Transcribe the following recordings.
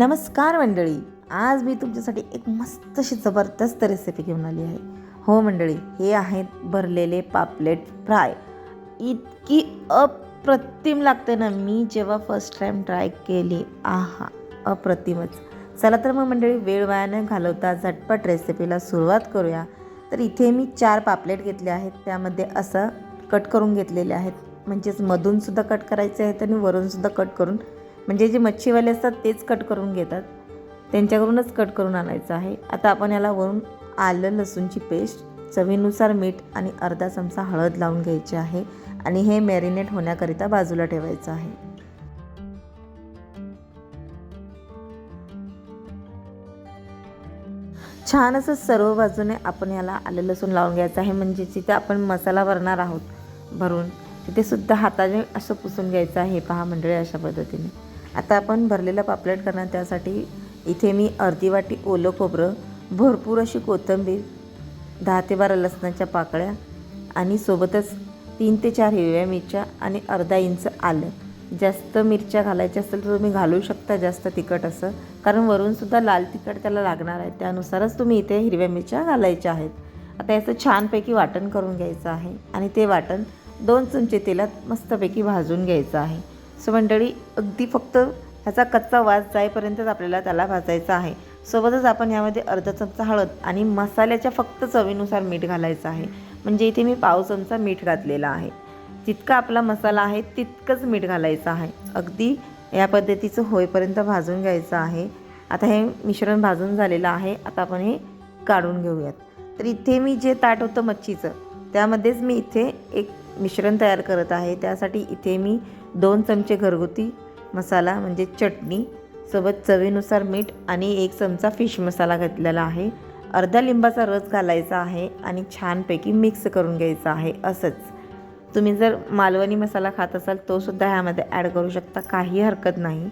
नमस्कार मंडळी. आज मी तुमच्यासाठी एक मस्त अशी जबरदस्त रेसिपी घेऊन आली आहे. हो मंडळी हे आहेत भरलेले पापलेट फ्राय. इतकी अप्रतिम लागते ना मी जेव्हा फर्स्ट टाईम ट्राय केली. आहा अप्रतिमच. चला तर मग मंडळी वेळ वाया न घालवता झटपट रेसिपीला सुरुवात करूया. तर इथे मी चार पापलेट घेतले आहेत. त्यामध्ये असं कट करून घेतलेले आहेत. म्हणजेच मधूनसुद्धा कट करायचे आहेत आणि वरूनसुद्धा कट करून म्हणजे जे मच्छीवाले असतात तेच कट करून घेतात. त्यांच्याकडूनच कट करून आणायचं आहे. आता आपण याला वरून आलं लसूणची पेस्ट चवीनुसार मीठ आणि अर्धा चमचा हळद लावून घ्यायची आहे आणि हे मॅरिनेट होण्याकरिता बाजूला ठेवायचं आहे. छान असं सर्व बाजूने आपण याला आलं लसूण लावून घ्यायचं आहे. म्हणजे जिथे आपण मसाला भरणार आहोत भरून तिथे सुद्धा हाताने असं पुसून घ्यायचं आहे. पहा मंडळी अशा पद्धतीने. आता आपण भरलेलं पापलेट करणार त्यासाठी इथे मी अर्धी वाटी ओलं खोबरं भरपूर अशी कोथिंबीर दहा ते बारा लसणाच्या पाकळ्या आणि सोबतच तीन ते चार हिरव्या मिरच्या आणि अर्धा इंच आलं. जास्त मिरच्या घालायच्या असेल तर तुम्ही घालू शकता जास्त तिखट असं कारण वरूनसुद्धा लाल तिखट त्याला लागणार आहे. त्यानुसारच तुम्ही इथे हिरव्या मिरच्या घालायच्या आहेत. आता याचं छानपैकी वाटण करून घ्यायचं आहे आणि ते वाटण दोन चमचे तेलात मस्तपैकी भाजून घ्यायचं आहे. सो मंडळी अगदी फक्त ह्याचा कच्चा वास जाईपर्यंतच आपल्याला त्याला भाजायचा आहे. सोबतच आपण यामध्ये अर्धा चमचा हळद आणि मसाल्याच्या फक्त चवीनुसार मीठ घालायचं आहे. म्हणजे इथे मी पाव चमचा मीठ घातलेला आहे. जितका आपला मसाला आहे तितकंच मीठ घालायचं आहे. अगदी या पद्धतीचं होईपर्यंत भाजून घ्यायचं आहे. आता हे मिश्रण भाजून झालेलं आहे. आता आपण हे काढून घेऊयात. तर इथे मी जे ताट होतं मच्छीचं त्यामध्येच मी इथे एक मिश्रण तयार करत आहे. त्यासाठी इथे मी दोन चमचे घरगुती मसाला म्हणजे चटणी सोबत चवीनुसार मीठ आणि एक चमचा फिश मसाला घातलेला आहे. अर्धा लिंबाचा रस घालायचा आहे आणि छानपैकी मिक्स करून घ्यायचा आहे असंच. तुम्ही जर मालवणी मसाला खात असाल तोसुद्धा ह्यामध्ये ॲड करू शकता. काही हरकत नाही.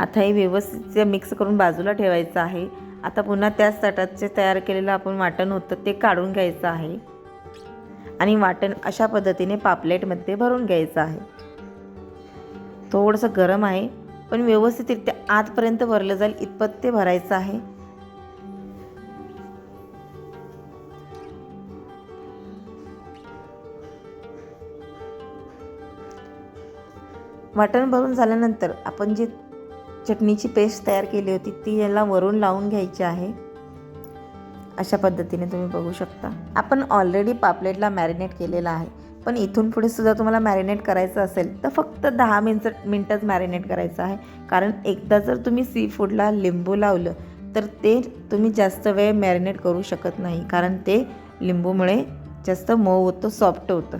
आता हे व्यवस्थित मिक्स करून बाजूला ठेवायचं आहे. आता पुन्हा त्याच ताटात जे तयार केलेलं आपण वाटण होतं ते काढून घ्यायचं आहे. आणि वाटण अशा पद्धतीने पापलेटमध्ये भरून घ्यायचं आहे. थोडंसं गरम आहे पण व्यवस्थितरित्या आतपर्यंत भरलं जाईल इतपत ते भरायचं आहे. वाटण भरून झाल्यानंतर आपण जी चटणीची पेस्ट तयार केली होती ती याला वरून लावून घ्यायची आहे. अशा पद्धतीने तुम्ही बघू शकता. आपण ऑलरेडी पापलेटला मॅरिनेट केलेला आहे. पण इथून पुढे सुद्धा तुम्हाला मॅरिनेट करायचं असेल तर फक्त दहा मिनच मिनटंच मॅरिनेट करायचं आहे. कारण एकदा जर तुम्ही सी फूडला लिंबू लावलं तर ते तुम्ही जास्त वेळ मॅरिनेट करू शकत नाही. कारण ते लिंबूमुळे जास्त मऊ होतं सॉफ्ट होतं.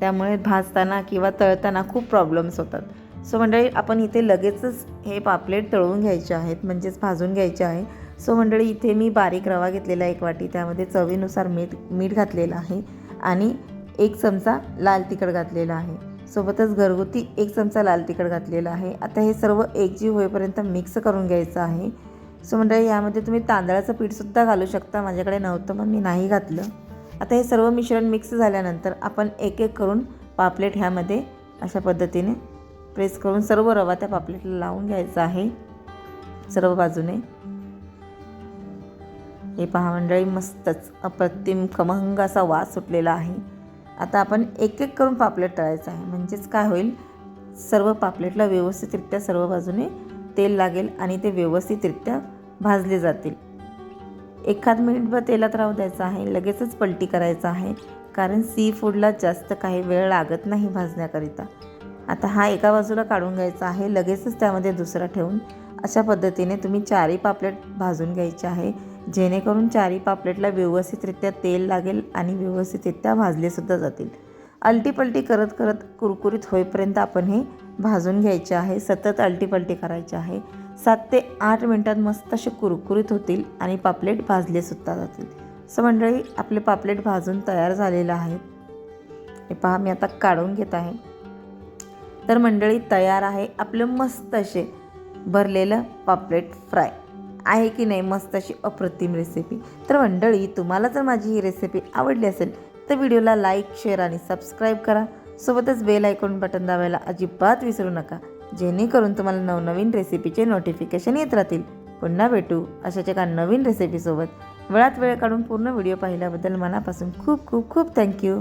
त्यामुळे भाजताना किंवा तळताना खूप प्रॉब्लेम्स होतात. सो मंडळी आपण इथे लगेचच हे पापलेट तळून घ्यायचे आहेत म्हणजेच भाजून घ्यायचे आहे. सो मंडळी इथे मी बारीक रवा घेतलेला एक वाटी त्यामध्ये चवीनुसार मीठ मीठ घातलेलं आहे आणि एक चमचा लाल तिखट घातलेला आहे. सोबतच घरगुती एक चमचा लाल तिखट घातलेला आहे. आता हे सर्व एकजीव होईपर्यंत मिक्स करून घ्यायचं आहे. सो मंडळी यामध्ये तुम्ही तांदळाचं पीठसुद्धा घालू शकता. माझ्याकडे नव्हतं मग मी नाही घातलं. आता हे सर्व मिश्रण मिक्स झाल्यानंतर आपण एक एक करून पापलेट ह्यामध्ये अशा पद्धतीने प्रेस करून सर्व रवा त्या पापलेटला लावून घ्यायचा आहे. सर्व बाजूने. हे पहा मंडळी मस्तच अप्रतिम खमहंग असा वास सुटलेला आहे. आता आपण एक एक करून पापलेट तळायचं आहे. म्हणजेच काय होईल? सर्व पापलेटला व्यवस्थितरित्या सर्व बाजूने तेल लागेल आणि ते व्यवस्थितरित्या भाजले जातील. एखाद मिनिटभर तेलात राहू द्यायचं आहे. लगेचच पलटी करायचं आहे. कारण सी फूडला जास्त काही वेळ लागत नाही भाजण्याकरिता. आता हा एका बाजूला काढून घ्यायचा आहे. लगेचच त्यामध्ये दुसरा ठेवून अशा पद्धतीने तुम्ही चारही पापलेट भाजून घ्यायचे आहे. जेणेकरून चारी पापलेटला व्यवस्थितरित्या तेल लागेल आणि व्यवस्थितरित्या भाजलेसुद्धा जातील. अलटीपलटी करत करत कुरकुरीत होईपर्यंत आपण हे भाजून घ्यायचे आहे. सतत अलटीपलटी करायचे आहे. सात ते आठ मिनटात मस्त असे कुरकुरीत होतील आणि पापलेट भाजलेसुद्धा जातील. सो मंडळी आपले पापलेट भाजून तयार झालेलं आहे हे पहा मी आता काढून घेत आहे. तर मंडळी तयार आहे आपलं मस्त असे भरलेलं पापलेट फ्राय. आहे की नाही मस्त अशी अप्रतिम रेसिपी तर मंडळी तुम्हाला जर माझी ही रेसिपी आवडली असेल तर व्हिडिओला लाईक शेअर आणि सबस्क्राईब करा. सोबतच बेल आयकॉन बटन दाबायला अजिबात विसरू नका जेणेकरून तुम्हाला नवनवीन रेसिपीचे नोटिफिकेशन येत राहतील. पुन्हा भेटू अशाच एका नवीन रेसिपीसोबत वेळात वेळ काढून पूर्ण व्हिडिओ पाहिल्याबद्दल मनापासून खूप खूप खूप थँक्यू